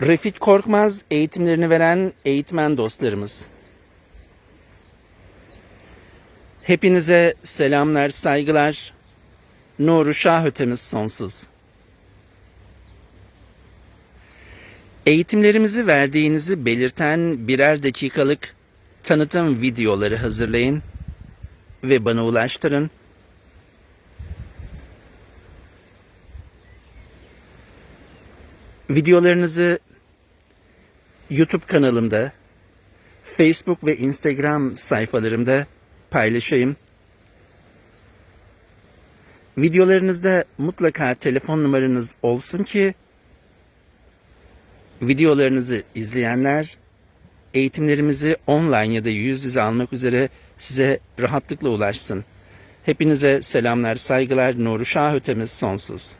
Refik Korkmaz eğitimlerini veren eğitmen dostlarımız. Hepinize selamlar, saygılar. Nuru Şah ötemiz sonsuz. Eğitimlerimizi verdiğinizi belirten birer dakikalık tanıtım videoları hazırlayın ve bana ulaştırın. Videolarınızı YouTube kanalımda, Facebook ve Instagram sayfalarımda paylaşayım. Videolarınızda mutlaka telefon numaranız olsun ki videolarınızı izleyenler eğitimlerimizi online ya da yüz yüze almak üzere size rahatlıkla ulaşsın. Hepinize selamlar, saygılar, Nuru Şah ötemiz sonsuz.